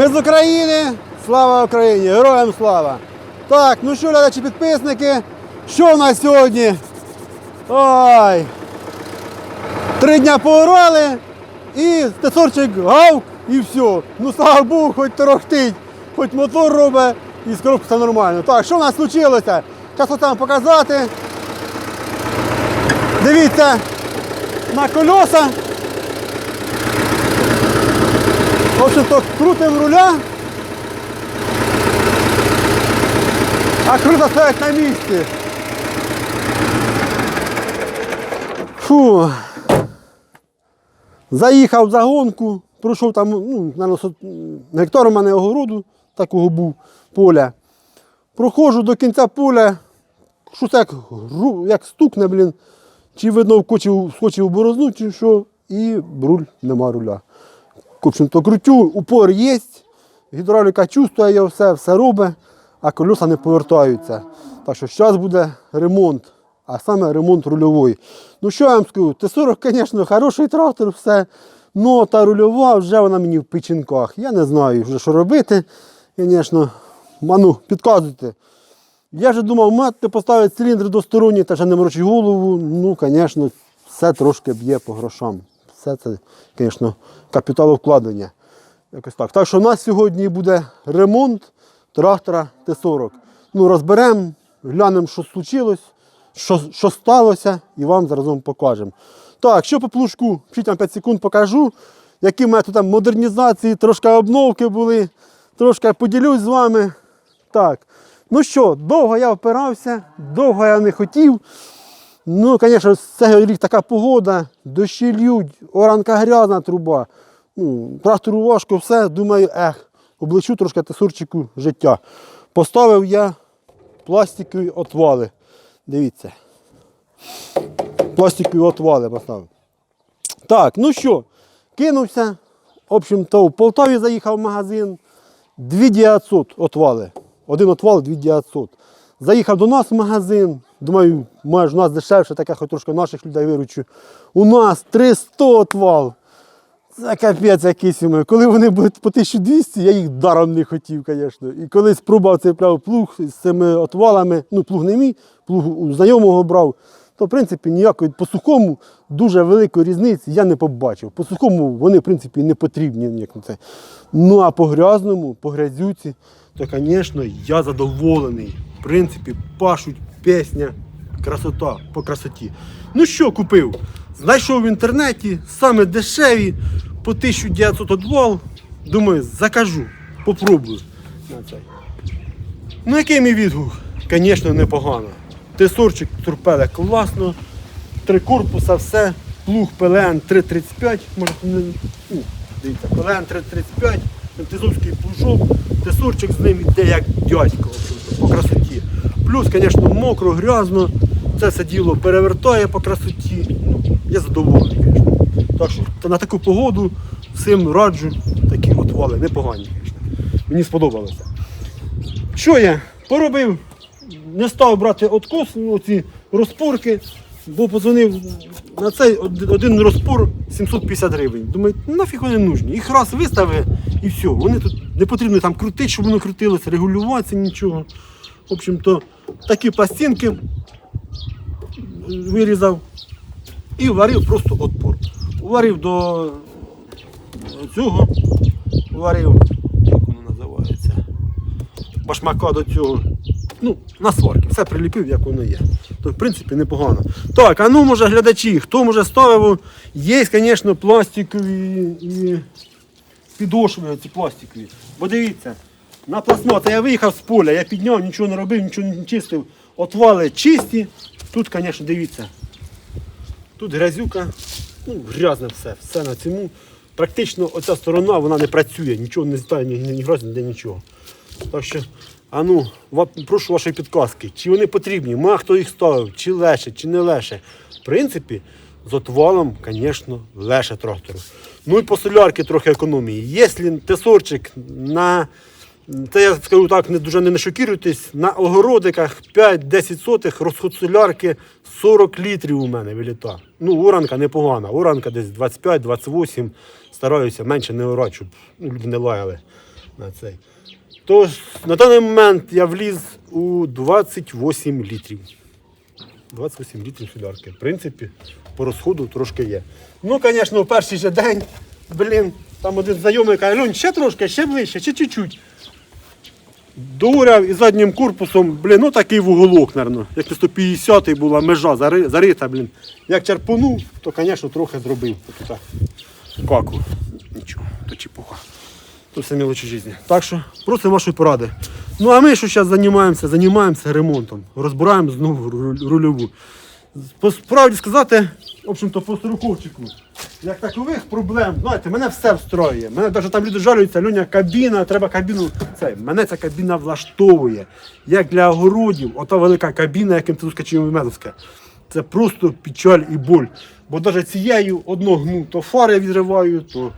Ми з України! Слава Україні! Героям слава! Так, ну що, глядачі підписники, що в нас сьогодні? Ой! Три дня поорали і стецорчик гав і все. Ну слава Богу, хоч торохтить, хоч мотор робить і з все нормально. Так, що в нас случилося? Зараз вам показати. Дивіться на колеса. В общем-то, крутим руля. А круто стоять на місці. Фу. Заїхав за гонку, пройшов там, ну, наверно, гектар у мене огороду, такого був поля. Проходжу до кінця поля, щось як, як стукне, блін, чи видно вскочив в борозну, чи що, і руль нема руля. Общем-то, крутю, упор є, гідравліка чувствує все, все робить, а колеса не повертаються. Так що зараз буде ремонт, а саме ремонт рульової. Ну що я вам скажу, Т-40, звісно, хороший трактор, все. Ну, та рульова вже вона мені в печінках. Я не знаю вже, що робити. Звісно, ману, підказуйте. Я вже думав, мати поставити циліндр досторонній та ще не морочить голову. Ну, звісно, все трошки б'є по грошам. Все це, звісно, капіталовкладення. Якось так. Так що у нас сьогодні буде ремонт трактора Т-40. Ну, розберемо, глянемо, що случилось, що, що сталося, і вам заразом покажемо. Так, що по плужку, ще там 5 секунд покажу, які там модернізації, трошки обновки були, трошки поділюсь з вами. Так. Ну що, довго я опирався, довго я не хотів. Ну, звісно, цього рік така погода, дощі лють, оранка грязна труба. Ну, трактору важко все, думаю, ех, обличу трошки тесурчику життя. Поставив я пластикові отвали. Дивіться. Пластикові отвали поставив. Так, ну що, кинувся. В общем-то, в Полтаві заїхав в магазин. 2900 отвали. Один отвал 2900. Заїхав до нас в магазин. Думаю, може, у нас дешевше, таке хоч трошки наших людей виручу. У нас 300 отвал. Це капець якийсь. Коли вони були по 1200, я їх даром не хотів, звісно. І коли спробував цей плуг з цими отвалами, ну плуг не мій, плуг у знайомого брав, то в принципі ніякої по сухому дуже великої різниці я не побачив. По сухому вони, в принципі, не потрібні. Як на це. Ну а по грязному, по грязюці, то, звісно, я задоволений. В принципі, пашуть пісня, красота по красоті. Ну що купив? Знайшов в інтернеті, саме дешеві, по 1900 отвал. Думаю, закажу, попробую. Ну, який мій відгук? Звісно, непогано. Тесорчик турпеде класно, три корпуса, все, плуг ПЛН 335, може, дивіться, ПЛН 335, тезовський плужок, тесорчик з ним іде як дядько по красоті. Плюс, звісно, мокро, грязно, це все діло перевертає по красоті. Ну, я задоволений, звісно. Так що на таку погоду всім раджу такі отвали, непогані, звісно. Мені сподобалося. Що я поробив? Не став брати откос, ну, ці розпорки, бо подзвонив на цей один розпор 750 гривень. Думаю, нафіг вони нужні. Їх раз виставив і все. Вони тут не потрібно там крутити, щоб воно крутилося, регулюватися нічого. В общем-то, такі пластинки вирізав і варив просто отпор. Варив до цього, варив, як воно називається, башмака до цього. Ну, на сварки, все приліпив, як воно є. То, в принципі, непогано. Так, а ну може глядачі, хто може ставив, є, звісно, пластикові і підошви ці пластикові. Бо дивіться, на пластмас, я виїхав з поля, я підняв, нічого не робив, нічого не чистив. Отвали чисті. Тут, звісно, дивіться. Тут грязюка, ну, грязне все, все на цьому. Практично оця сторона вона не працює, нічого не здає, ні, ні, грязь, ніде нічого. Так що, а прошу вашої підказки, чи вони потрібні, ма хто їх ставив, чи леше, чи не леше. В принципі, з отвалом, звісно, леше трактору. Ну і по солярки трохи економії. Якщо тесорчик на Це я скажу так, не дуже не шокіруйтесь. На огородиках 5-10 сотих розход солярки 40 літрів у мене виліта. Ну, оранка непогана. Оранка десь 25-28. Стараюся менше не орати, щоб люди не лаяли на цей. Тож на даний момент я вліз у 28 літрів. 28 літрів солярки. В принципі, по розходу трошки є. Ну, звісно, в перший же день, блін, там один знайомий каже, Льонь, ще трошки, ще ближче, ще чуть-чуть. Доуряв і заднім корпусом, блін, ну такий вуголок, мабуть. Як 150 була межа зарита, блін. Як черпанув, то, звісно, трохи зробив. Тут каку. Нічого, то чепуха. То все мелочі житті. Так що просимо вашої поради. Ну а ми що зараз займаємося? Займаємося ремонтом. Розбираємо знову руль- рульову. По справді сказати, в общем-то, по строковчику, як такових проблем, знаєте, мене все встроює. Мене навіть там люди жалуються, Люня, кабіна, треба кабіну. Це, мене ця кабіна влаштовує. Як для огородів, ота велика кабіна, як МТУ медовська. Це просто печаль і боль. Бо навіть цією одно гну, то фари відриваю, то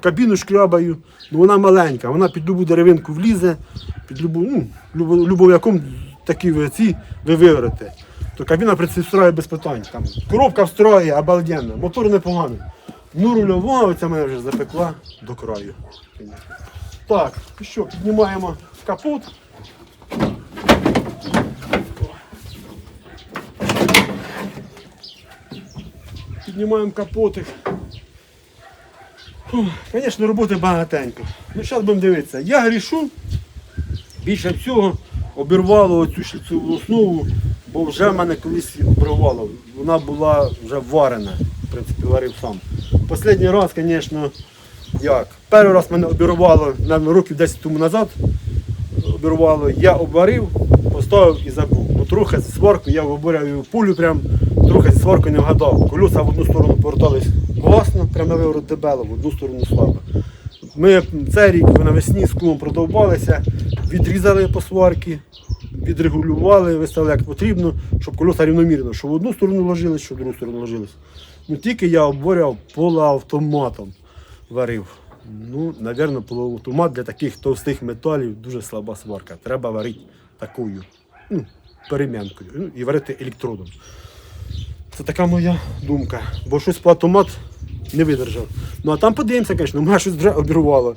кабіну шкрябаю. Ну вона маленька, вона під любу деревинку влізе, під любу, ну, любо, любов'яком такі ви ці ви виграєте. То кабіна при цій без питань. Там, коробка встроє, обалденна, мотор непоганий. Ну рульова оця мене вже запекла до краю. Так, що, піднімаємо капот. Піднімаємо капотик. Звісно, роботи багатенько. Ну, зараз будемо дивитися. Я грішу, більше всього обірвало цю основу, бо вже в мене колись обривало. Вона була вже варена, в принципі, варив сам. Останній раз, звісно, як? Перший раз мене обірвало, мабуть, років 10 тому назад обірвало, я обварив, поставив і забув. Ну трохи зі сваркою, я виборяю пулю прям, трохи зі сваркою не вгадав. Колеса в одну сторону повертались класно, прямо на виворот дебело, в одну сторону слабо. Ми цей рік навесні з кумом продовбалися, відрізали по сварки, відрегулювали, виставили як потрібно, щоб колеса рівномірно, щоб в одну сторону ложились, щоб в другу сторону ложились. Ну тільки я обворяв полуавтоматом варив. Ну, напевно, полуавтомат для таких товстих металів дуже слаба сварка. Треба варити такою ну, перем'янкою ну, і варити електродом. Це така моя думка. Бо щось по автомат не видержав. Ну а там подивимося, звісно, мене щось обірвало.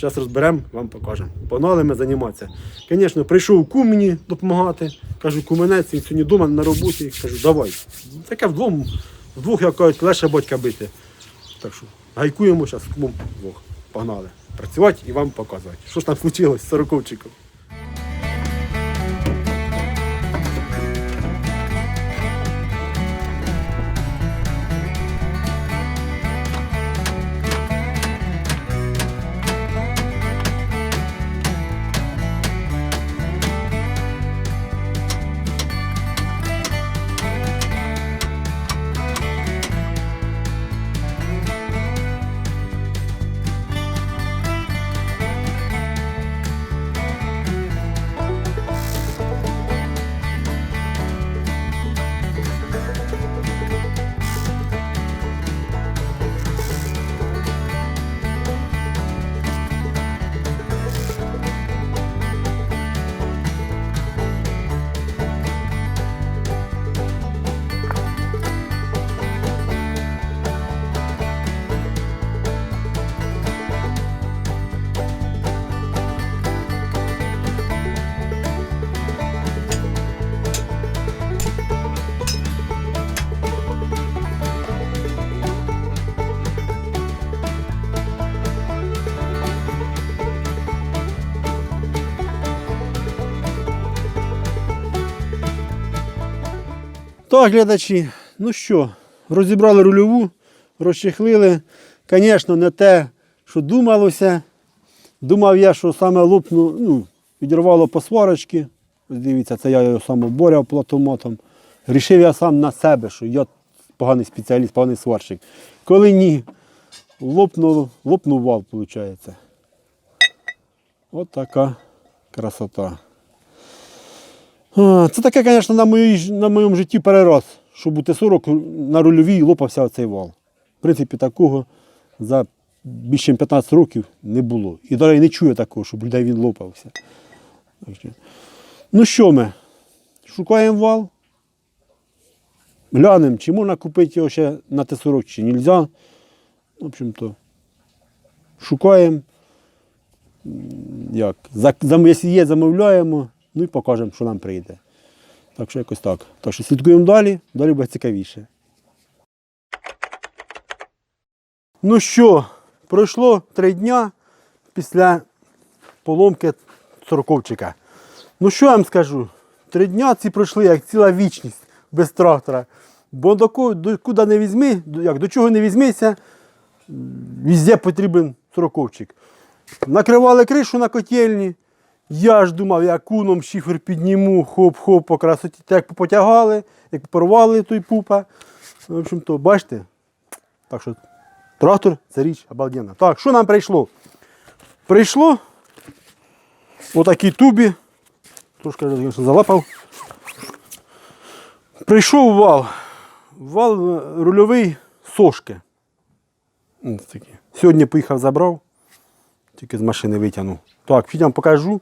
Зараз розберемо, вам покажемо. Погнали ми займатися. Звісно, прийшов кум мені допомагати. Кажу, куменець, він сьогодні вдома на роботі. Кажу, давай. Таке вдвох, вдвох як кажуть, легше батька бити. Так що гайкуємо зараз кумом вдвох. Погнали. Працювати і вам показувати. Що ж там случилось з сороковчиком. Так, глядачі, ну що, розібрали рульову, розчехлили. Звісно, не те, що думалося. Думав я, що саме лопну, ну, відірвало по сварочки. Дивіться, це я його сам оборяв платоматом. Рішив я сам на себе, що я поганий спеціаліст, поганий сварщик. Коли ні, лопнув, лопнув вал, виходить. От така красота. Це таке, звісно, на, моїй, на моєму житті перераз, щоб у Т-40 на рульовій лопався оцей вал. В принципі, такого за більше ніж 15 років не було. І навіть не чую такого, щоб людей він лопався. Ну що ми? Шукаємо вал. Глянемо, чи можна купити його ще на Т-40, чи нельзя. В общем-то, шукаємо. Як? За, якщо є, замовляємо, ну і покажемо, що нам прийде. Так що якось так. Так що слідкуємо далі, далі буде цікавіше. Ну що, пройшло три дня після поломки сороковчика. Ну що я вам скажу? Три дня ці пройшли як ціла вічність без трактора. Бо до, куди не візьми, як, до чого не візьмися, м, везде потрібен сороковчик. Накривали кришу на котельні. Я ж думав, я куном шифер підніму, хоп-хоп, по красоті. Так потягали, як порвали той пупа. В общем-то, бачите. Так що трактор це річ обалденна. Так, що нам прийшло? Прийшло отакій тубі. Трошки залапав. Прийшов вал. Вал е, рульовий сошки. Сьогодні поїхав, забрав. Тільки з машини витягнув. Так, підемо покажу,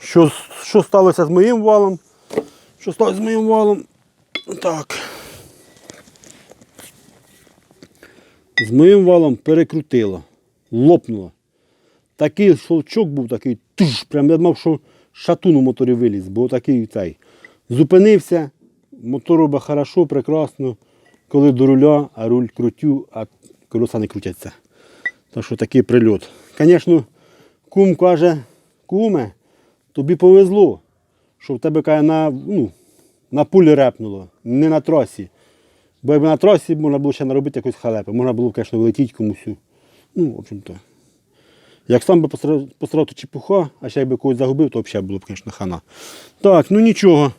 що, що сталося з моїм валом. Що сталося з моїм валом. Так. З моїм валом перекрутило. Лопнуло. Такий щелчок був такий, туш, прям я думав, що шатун у моторі виліз, бо такий цей. Зупинився, мотор робить хорошо, прекрасно. Коли до руля, а руль крутю, а колеса не крутяться. Так що такий прильот. Звісно, кум каже, куме, тобі повезло, що в тебе каже, на, ну, на пулі репнуло, не на трасі. Бо якби на трасі можна було ще наробити якусь халепи, можна було, звісно, вилетіти комусь. Ну, в общем-то. Як сам би постарав то чепуха, а ще якби когось загубив, то взагалі було б, звісно, хана. Так, ну нічого.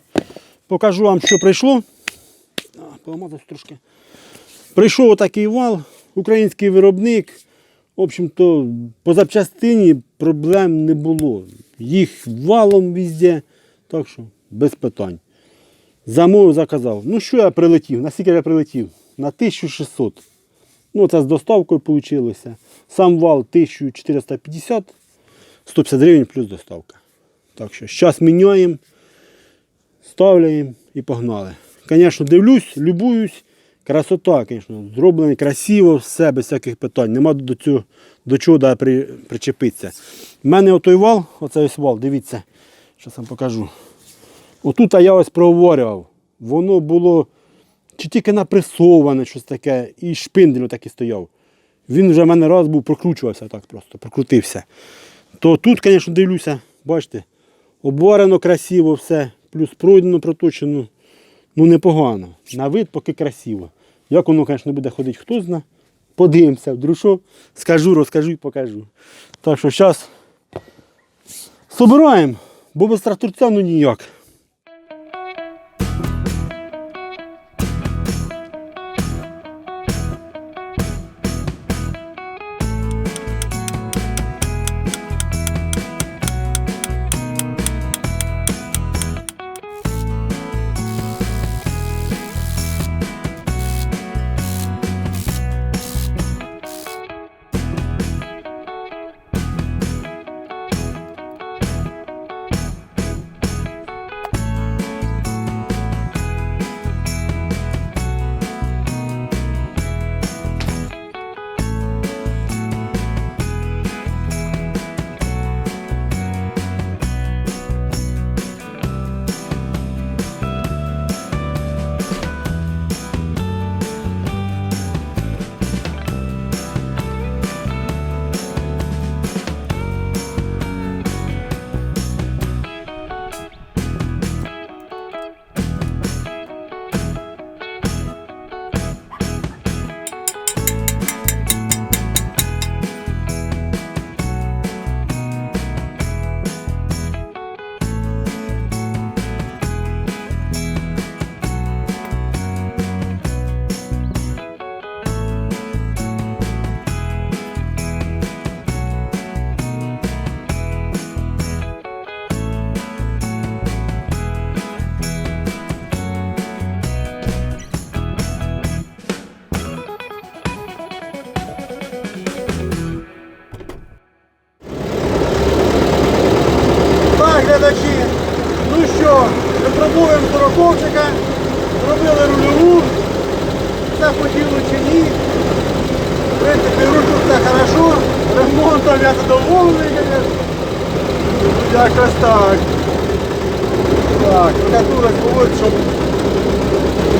Покажу вам, що прийшло. А, трошки. Прийшов отакий вал, український виробник. В общем-то, по запчастині проблем не було. Їх валом везде, так що без питань. Замовив, заказав. Ну що я прилетів? На скільки я прилетів? На 1600. Ну, це з доставкою вийшло. Сам вал 1450, 150 гривень плюс доставка. Так що зараз міняємо, ставляємо і погнали. Звісно, дивлюсь, любуюсь. Красота, звісно, зроблено красиво, все, без всяких питань. Нема до цього, до чого да, при, причепитися. У мене отой вал, оцей ось вал, дивіться, зараз вам покажу. Отут я ось проговорював. Воно було чи тільки напресоване щось таке, і шпиндель отакий стояв. Він вже в мене раз був, прокручувався так просто, прокрутився. То тут, звісно, дивлюся, бачите, обварено красиво все, плюс пройдено, проточено. Ну непогано. На вид поки красиво. Як воно, звісно, буде ходити, хто зна. Подивимося, вдруг що, скажу, розкажу і покажу. Так що зараз собираємо, бо без тракторця ну ніяк.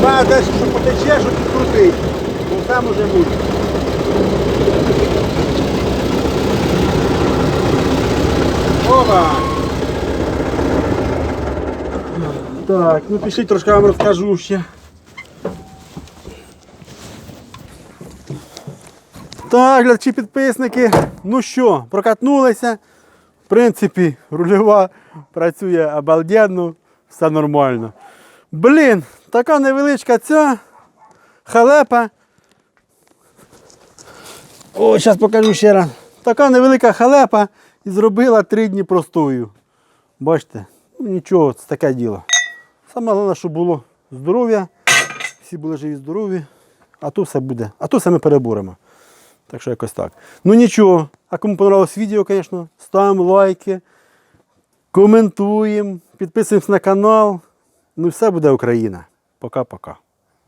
Має десь, що потече, щоб підкрутити. Бо все може бути. Опа! Так, ну пішли трошки вам розкажу ще. Так, глядачі підписники. Ну що, прокатнулися. В принципі, рульова працює обалденно, все нормально. Блін, така невеличка ця халепа. О, зараз покажу ще раз. Така невелика халепа і зробила три дні простою. Бачите, ну нічого, це таке діло. Саме головне, щоб було здоров'я, всі були живі, здорові, а то все буде. А то все ми переборемо. Так що якось так. Ну нічого. А кому понравилось відео, звісно, ставимо лайки, коментуємо, підписуємось на канал. Ну все буде Україна. Пока-пока.